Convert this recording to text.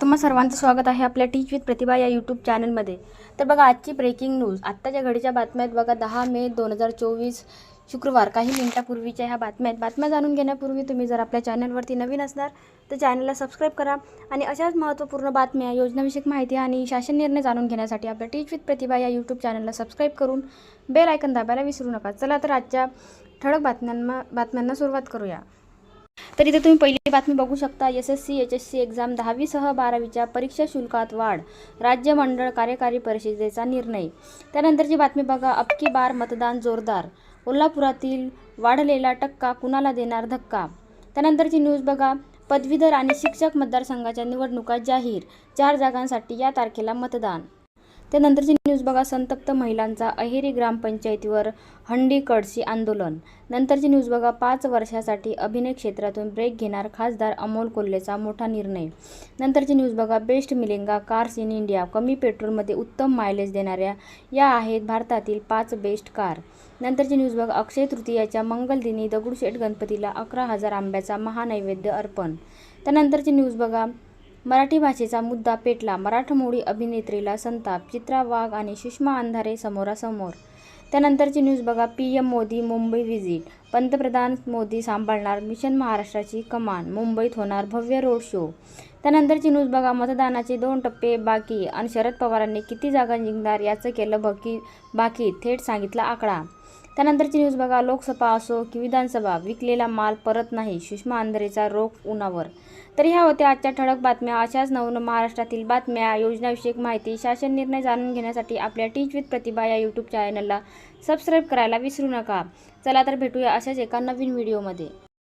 तुम्हा सर्वांचं स्वागत आहे आपल्या टीच विथ प्रतिभा या यूट्यूब चॅनलमध्ये तर बघा आजची ब्रेकिंग न्यूज आत्ताच्या घडीच्या बातम्या आहेत बघा दहा मे दोन हजार चोवीस शुक्रवार. काही मिनिटापूर्वीच्या ह्या बातम्या आहेत. बातम्या जाणून घेण्यापूर्वी तुम्ही जर आपल्या चॅनलवरती नवीन असणार तर चॅनलला सबस्क्राईब करा आणि अशाच महत्त्वपूर्ण बातम्या योजनाविषयक माहिती आणि शासन निर्णय जाणून घेण्यासाठी आपल्या टीच विथ प्रतिभा या यूट्यूब चॅनलला सबस्क्राईब करून बेल आयकन दाबायला विसरू नका. चला तर आजच्या ठळक बातम्यांना बातम्यांना सुरुवात करूया. तर इथे तुम्ही पहिली बातमी बघू शकता. S S C H S C exam दहावीसह बारावीच्या परीक्षा शुल्कात वाढ राज्य मंडळ कार्यकारी परिषदेचा निर्णय. त्यानंतरची बातमी बघा. अबकी बार मतदान जोरदार. कोल्हापुरातील वाढलेला टक्का कुणाला देणार धक्का? त्यानंतरची न्यूज बघा. पदवीधर आणि शिक्षक मतदारसंघाच्या निवडणुका जाहीर. चार जागांसाठी या तारखेला मतदान. त्यानंतरची न्यूज बघा संतप्त महिलांचा अहेरी ग्रामपंचायतीवर हंडी कडसी आंदोलन. नंतरची न्यूज बघा पाच वर्षासाठी अभिनय क्षेत्रातून ब्रेक घेणार खासदार अमोल कोल्हेचा मोठा निर्णय. नंतरची न्यूज बघा best mileage cars in India कमी पेट्रोलमध्ये उत्तम मायलेज देणाऱ्या या आहेत भारतातील पाच बेस्ट कार नंतरची न्यूज बघा अक्षय तृतीयाच्या मंगलदिनी दगडूशेठ गणपतीला अकरा हजार आंब्याचा महानैवेद्य अर्पण. त्यानंतरची न्यूज बघा मराठी भाषेचा मुद्दा पेटला. मराठमोळी अभिनेत्रीला संताप चित्रा वाघ आणि सुषमा अंधारे समोरासमोर. त्यानंतरची न्यूज बघा. P M Modi Mumbai visit पंतप्रधान मोदी सांभाळणार मिशन महाराष्ट्राची कमान. मुंबईत होणार भव्य रोड शो. त्यानंतरची न्यूज बघा. मतदानाचे दोन टप्पे बाकी आणि शरद पवारांनी किती जागा जिंकणार याचं केलं बाकी बाकी थेट सांगितला आकडा. त्यानंतरची न्यूज बघा. लोकसभा असो की विधानसभा विकलेला माल परत नाही. सुषमा आंधरेचा रोख उन्हावर. तर ह्या होत्या आजच्या ठळक बातम्या. अशाच नवन महाराष्ट्रातील बातम्या. योजनाविषयक माहिती शासन निर्णय जाणून घेण्यासाठी आपल्या टीच विथ प्रतिभा या यूट्यूब चॅनलला सबस्क्राईब करायला विसरू नका. चला तर भेटूया अशाच एका नवीन व्हिडिओमध्ये